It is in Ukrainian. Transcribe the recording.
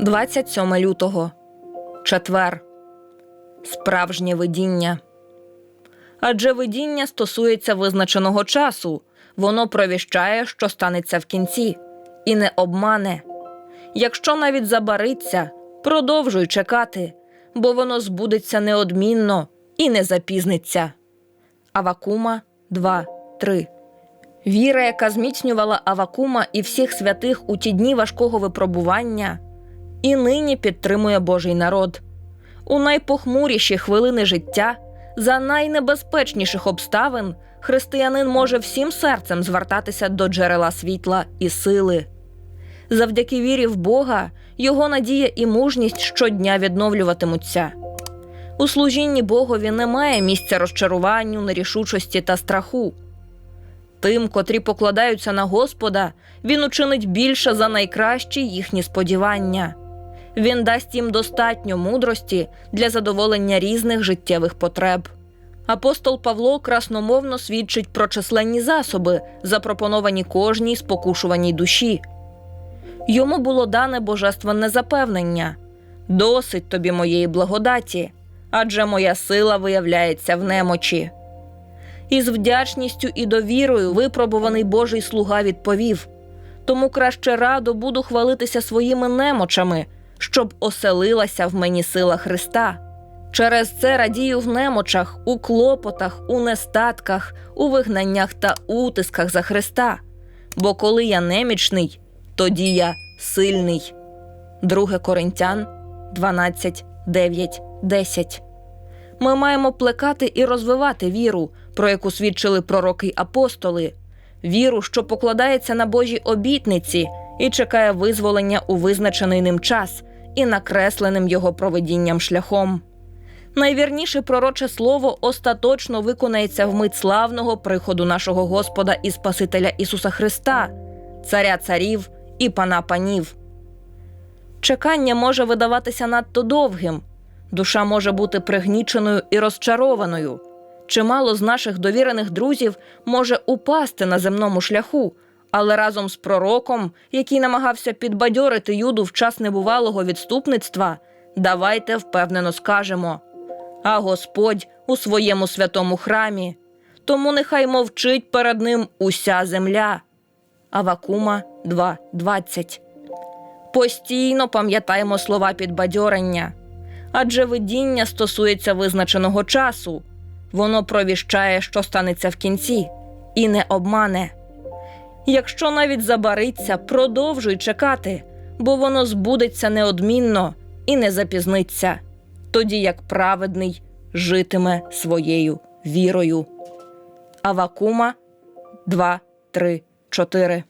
27 лютого. Четвер. Справжнє видіння. Адже видіння стосується визначеного часу, воно провіщає, що станеться в кінці, і не обмане. Якщо навіть забариться, продовжуй чекати, бо воно збудеться неодмінно і не запізниться. Авакума 2, 3 Віра, яка зміцнювала Авакума і всіх святих у ті дні важкого випробування, і нині підтримує Божий народ. У найпохмуріші хвилини життя, за найнебезпечніших обставин, християнин може всім серцем звертатися до джерела світла і сили. Завдяки вірі в Бога його надія і мужність щодня відновлюватимуться. У служінні Богові немає місця розчаруванню, нерішучості та страху. Тим, котрі покладаються на Господа, він учинить більше за найкращі їхні сподівання. Він дасть їм достатньо мудрості для задоволення різних життєвих потреб. Апостол Павло красномовно свідчить про численні засоби, запропоновані кожній спокушуваній душі. Йому було дане божественне запевнення досить тобі моєї благодаті, адже моя сила виявляється в немочі. Із вдячністю і довірою випробуваний Божий слуга відповів тому краще радо буду хвалитися своїми немочами, щоб оселилася в мені сила Христа. Через це радію в немочах, у клопотах, у нестатках, у вигнаннях та утисках за Христа. Бо коли я немічний, тоді я сильний. 2 Коринтян 12, 9, 10 Ми маємо плекати і розвивати віру, про яку свідчили пророки апостоли, віру, що покладається на Божі обітниці і чекає визволення у визначений ним час і накресленим його проведінням шляхом. Найвірніше пророче слово остаточно виконається в мить славного приходу нашого Господа і Спасителя Ісуса Христа, Царя царів і пана панів. Чекання може видаватися надто довгим, душа може бути пригніченою і розчарованою. Чимало з наших довірених друзів може упасти на земному шляху, але разом з пророком, який намагався підбадьорити юду в час небувалого відступництва, давайте впевнено скажемо. А Господь у своєму святому храмі, тому нехай мовчить перед ним уся земля. Авакума 2.20 Постійно пам'ятаємо слова підбадьорення, адже видіння стосується визначеного часу, воно провіщає, що станеться в кінці, і не обмане. Якщо навіть забариться, продовжуй чекати, бо воно збудеться неодмінно і не запізниться, тоді як праведний житиме своєю вірою. Авакума 2, 3, 4